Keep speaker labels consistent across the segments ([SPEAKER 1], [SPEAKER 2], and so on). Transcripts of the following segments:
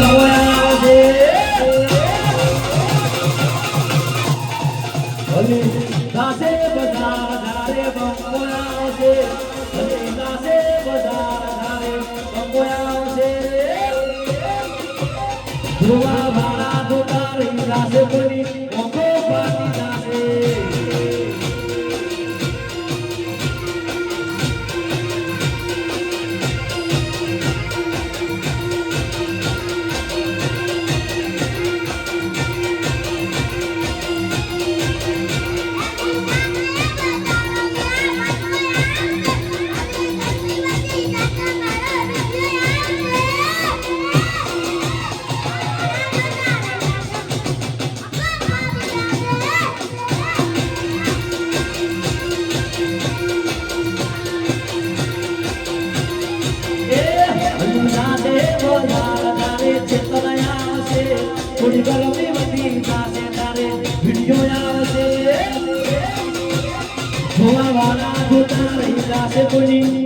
[SPEAKER 1] દાસે Bonito.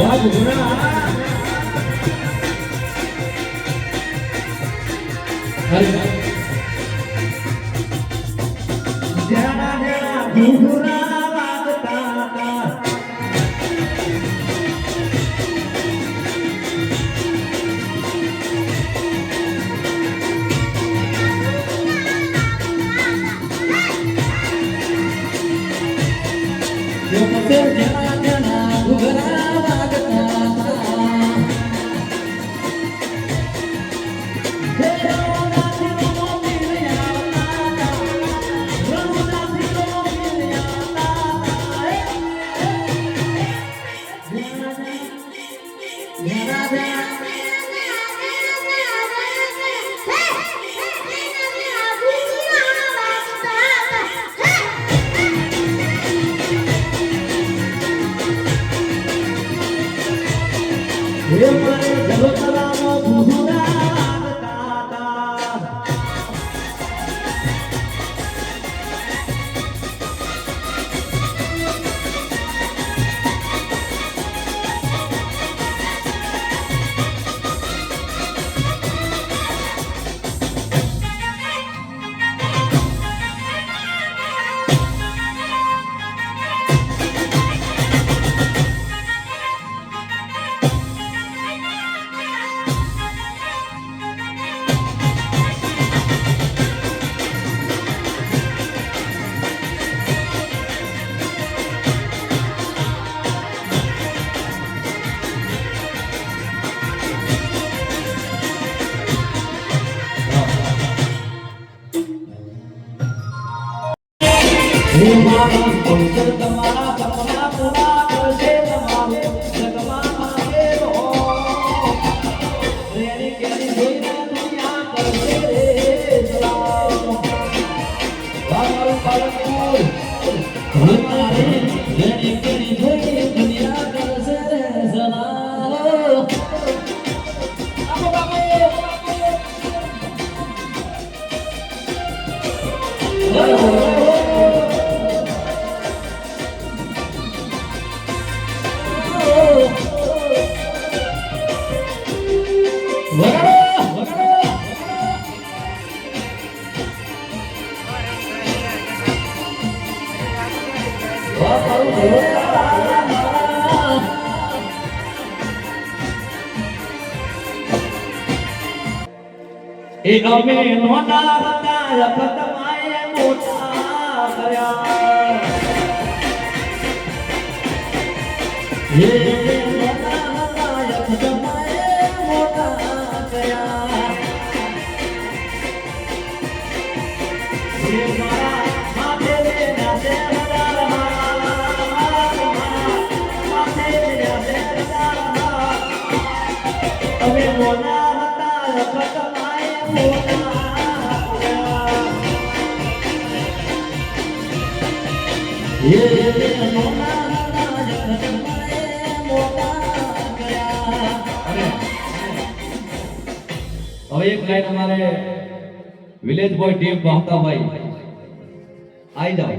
[SPEAKER 1] Bapak guguna. તમારા એ અમે નોના હતા લખત માએ મોટા કર્યા એ નોના હતા લખત માએ મોટા કર્યા એ મારા માથે નાચે હજાર મારા માથે નાચે હજાર મારા અમે મોના
[SPEAKER 2] હવે એક લાઈન અમારે વિલેજ બોય ટીમ ભાવતાભાઈ આઈ જાઓ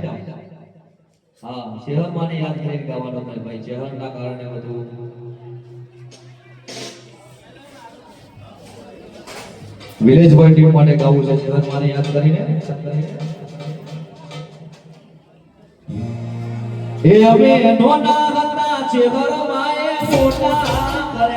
[SPEAKER 2] હા શહેર માને યાદ કરીને ગાવાનું છે ભાઈ. શહેરના કારણે બધું વિલેજ બોય ટીમ માટે ગાવું છે. શહેર માને યાદ કરીને.
[SPEAKER 1] એ અમે નોના હતા ચેહર માએ મોટા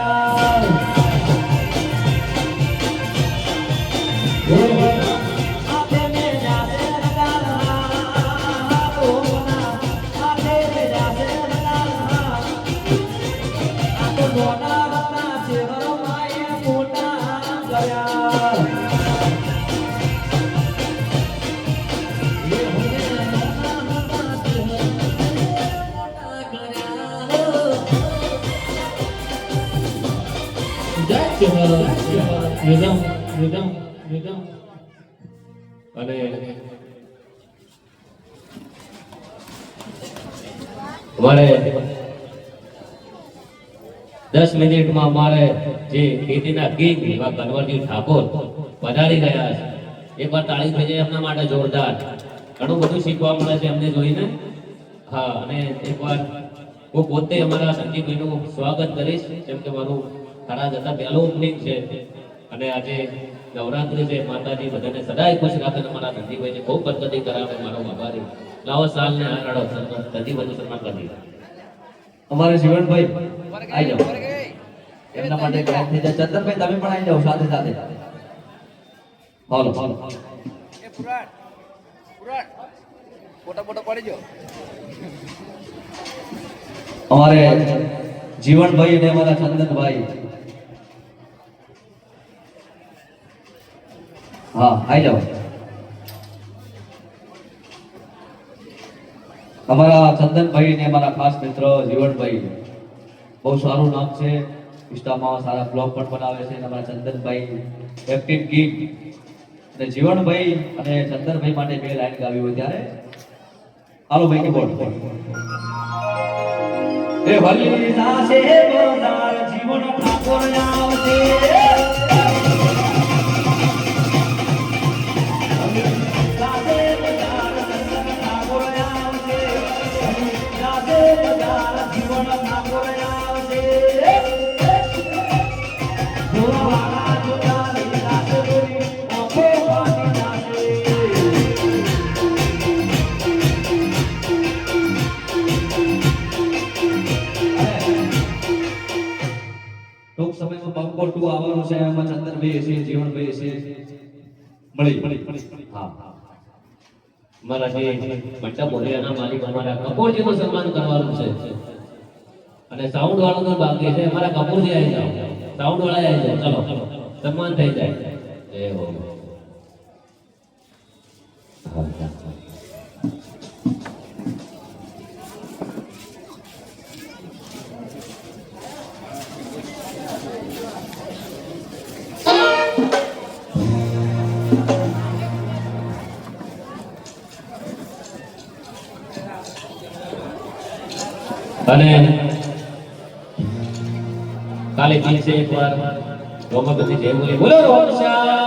[SPEAKER 2] અને મારે દસ મિનિટમાં મારે જે ખેતીના કિંગ એવા કનવરજી ઠાકોર પધારી ગયા છે. એકવાર તાળી થઈ એમના માટે જોરદાર. ઘણું બધું શીખવા મળે છે એમને જોઈને. હા, અને એકવાર હું પોતે અમારા સંજીવભાઈનું સ્વાગત કરીશ, જેમ કે મારું ખરા જતા પહેલો ઓપનિંગ છે. અને આજે નવરાત્રી છે માતાજી બધાને સદાય ખુશ રાખે અને મારા સંજીવભાઈને ખૂબ બરકતી કરાવે મારો આભારી લાવો સાલને આનાડો સંજીવભાઈનું સન્માન કરી
[SPEAKER 1] અમારે જીવનભાઈ આવી જાઓ. એમના માટે ગાયબ થઈ જાય. ચંદનભાઈ તમે પણ આવી જાઓ સાથે સાથે. હાલો. હાલો
[SPEAKER 3] એ પુરાણ પુરાણ. ફોટા ફોટા પડી ગયો
[SPEAKER 1] અમારે જીવનભાઈ અને અમારા ચંદનભાઈ. હા આવી જાઓ. અમારા ચંદનભાઈ ને અમારા ખાસ મિત્ર જીવનભાઈ. બહુ સારું નામ છે. ઇન્સ્ટામાં સારા બ્લોગ પણ બનાવે છે અમારા ચંદનભાઈ એક્ટિવ ગીત. અને જીવનભાઈ અને ચંદનભાઈ માટે બે લાઈન ગાવી હોય ત્યારે. હાલો, ભાઈ, કીબોર્ડ. એ ભલી દાસે બજાર જીવન ઠાકોર આવશે બંકો આવવાનું છે એમાં ચંદનભાઈ હશે જીવનભાઈ છે મળી મળી હા.
[SPEAKER 2] મારા જે મંડપ બોલિયાના માલિક અમારા કપૂરજીનું સન્માન કરવાનું છે. અને સાઉન્ડ તો બાકી છે, અમારા કપૂરજી આવી જાઓ. સાઉન્ડ વાળા આવી જાઓ. ચલો. સન્માન થઈ જાય. જય હો. અને કાલે દિવસે એકવાર રોમા બધી જય બોલે. બોલો રોમશા